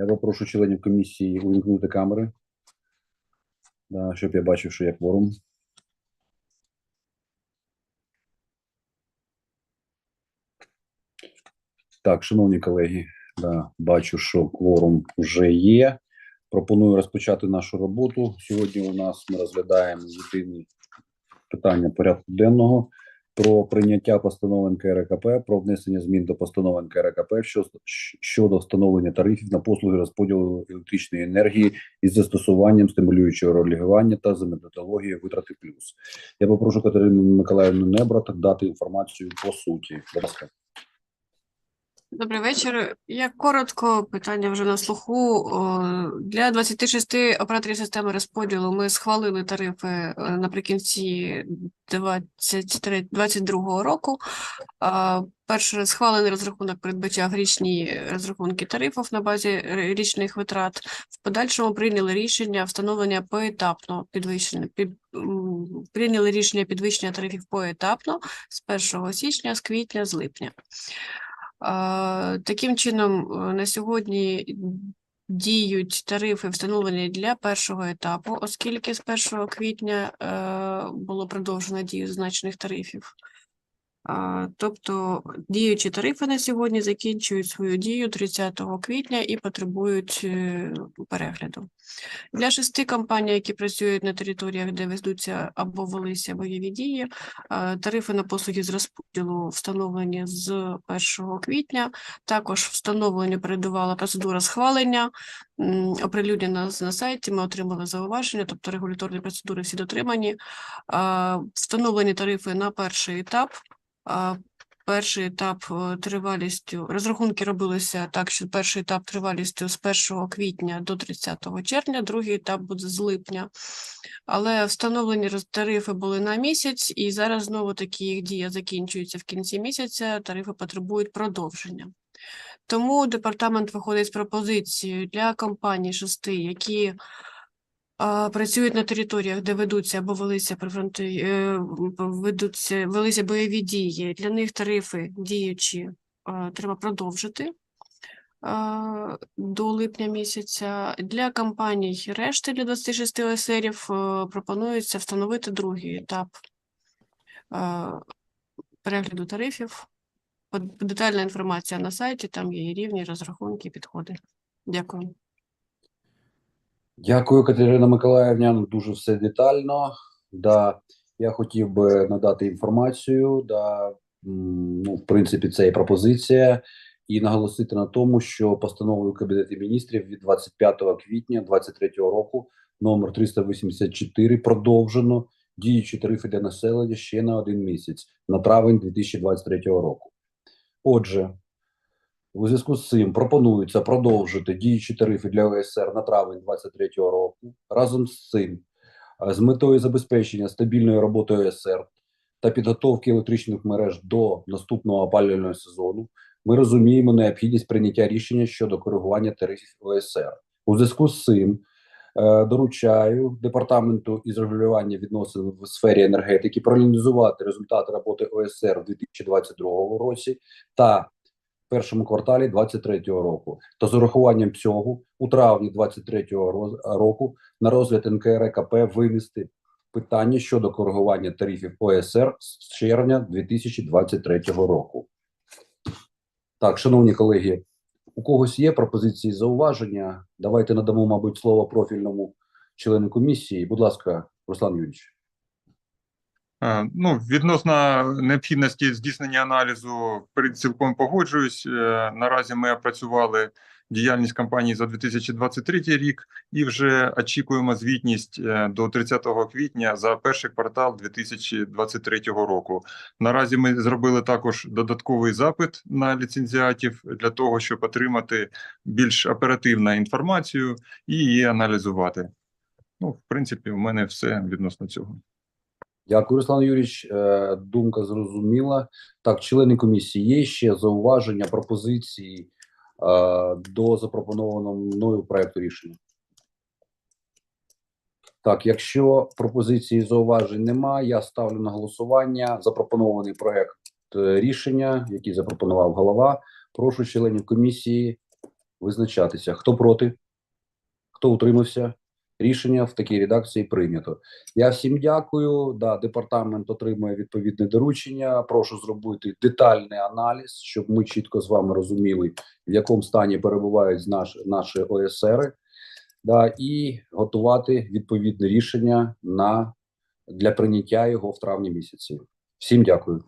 Я попрошу членів комісії увімкнути камери, да, щоб я бачив, що є кворум. Так, шановні колеги, да, бачу, що кворум вже є. Пропоную розпочати нашу роботу. Сьогодні у нас ми розглядаємо єдині питання порядку денного про прийняття постанови НКРКП про внесення змін до постанови НКРКП щодо встановлення тарифів на послуги розподілу електричної енергії із застосуванням стимулюючого регулювання та за методологією витрати плюс. Я попрошу Катерину Миколаївну Небрат дати інформацію по суті. Будь ласка. Добрий вечір. Я коротко, питання вже на слуху. Для 26 операторів системи розподілу ми схвалили тарифи е, наприкінці 2022 року. Перший схвалений розрахунок передбачав річні розрахунки тарифів на базі річних витрат. В подальшому прийняли рішення встановлення поетапно підвищення, під, прийняли рішення підвищення тарифів поетапно з 1 січня, з квітня, з липня. Таким чином, е, на сьогодні діють тарифи, встановлені для першого етапу, оскільки з 1 квітня е, було продовжено дію значних тарифів. Тобто діючі тарифи на сьогодні закінчують свою дію 30 квітня і потребують е, перегляду. Для шести компаній, які працюють на територіях, де ведуться або велися бойові дії, е, тарифи на послуги з розподілу встановлені з 1 квітня. Також встановленню передувала процедура схвалення, оприлюднена на сайті. Ми отримали зауваження, тобто регуляторні процедури всі дотримані. Е, Встановлені тарифи на перший етап. Перший етап е, тривалістю розрахунки робилися так, що перший етап тривалістю з 1 квітня до 30 червня, другий етап буде з липня. Але встановлені тарифи були на місяць, і зараз знову таки їх дія закінчується в кінці місяця. Тарифи потребують продовження. Тому департамент виходить з пропозицією для компаній шести, які працюють на територіях, де ведуться або велися прифронтові, е, ведуться, велися бойові дії. Для них тарифи діючі треба продовжити до липня місяця. Для компаній решти для 26 ОСРів е, пропонується встановити другий етап перегляду тарифів. Детальна інформація на сайті, там є і рівні, розрахунки, підходи. Дякую. Дякую, Катерина Миколаївна. Ну, Дуже все детально. Да, я хотів би надати інформацію. Да, ну, в принципі, це і пропозиція, і наголосити на тому, що постановою Кабінету міністрів від 25 квітня 2023 року номер 384 продовжено діючі тарифи для населення ще на один місяць на травень 2023 року. Отже, у зв'язку з цим пропонується продовжити діючі тарифи для ОСР на травень 2023 року. Разом з цим, е, з метою забезпечення стабільної роботи ОСР та підготовки електричних мереж до наступного опалювального сезону, ми розуміємо необхідність прийняття рішення щодо коригування тарифів ОСР. У зв'язку з цим е, доручаю департаменту із регулювання відносин в сфері енергетики проаналізувати результати роботи ОСР у 2022 році та першому кварталі 2023 року. Та з урахуванням цього у травні 2023 роз- року на розгляд НКРКП винести питання щодо коригування тарифів ОСР з червня 2023 року. Так, шановні колеги, у когось є пропозиції зауваження? Давайте надамо, мабуть, слово профільному члену комісії. Будь ласка, Руслан Юрійович. Е, Ну, відносно необхідності здійснення аналізу, цілком погоджуюсь. Е, Наразі ми опрацювали діяльність компанії за 2023 рік і вже очікуємо звітність е, до 30 квітня за перший квартал 2023 року. Наразі ми зробили також додатковий запит на ліцензіатів для того, щоб отримати більш оперативну інформацію і її аналізувати. Ну, в принципі, у мене все відносно цього. Дякую, Руслан Юрійович. Е, Думка зрозуміла. Так, члени комісії, є ще зауваження, пропозиції е, до запропонованого мною проекту рішення. Так, якщо пропозиції зауважень немає, я ставлю на голосування запропонований проект е, рішення, який запропонував голова. Прошу членів комісії визначатися. Хто проти? Хто утримався? Рішення в такій редакції прийнято. Я всім дякую. Да, департамент отримує відповідне доручення. Прошу зробити детальний аналіз, щоб ми чітко з вами розуміли, в якому стані перебувають наш, наші ОСР, да, і готувати відповідне рішення на для прийняття його в травні місяці. Всім дякую.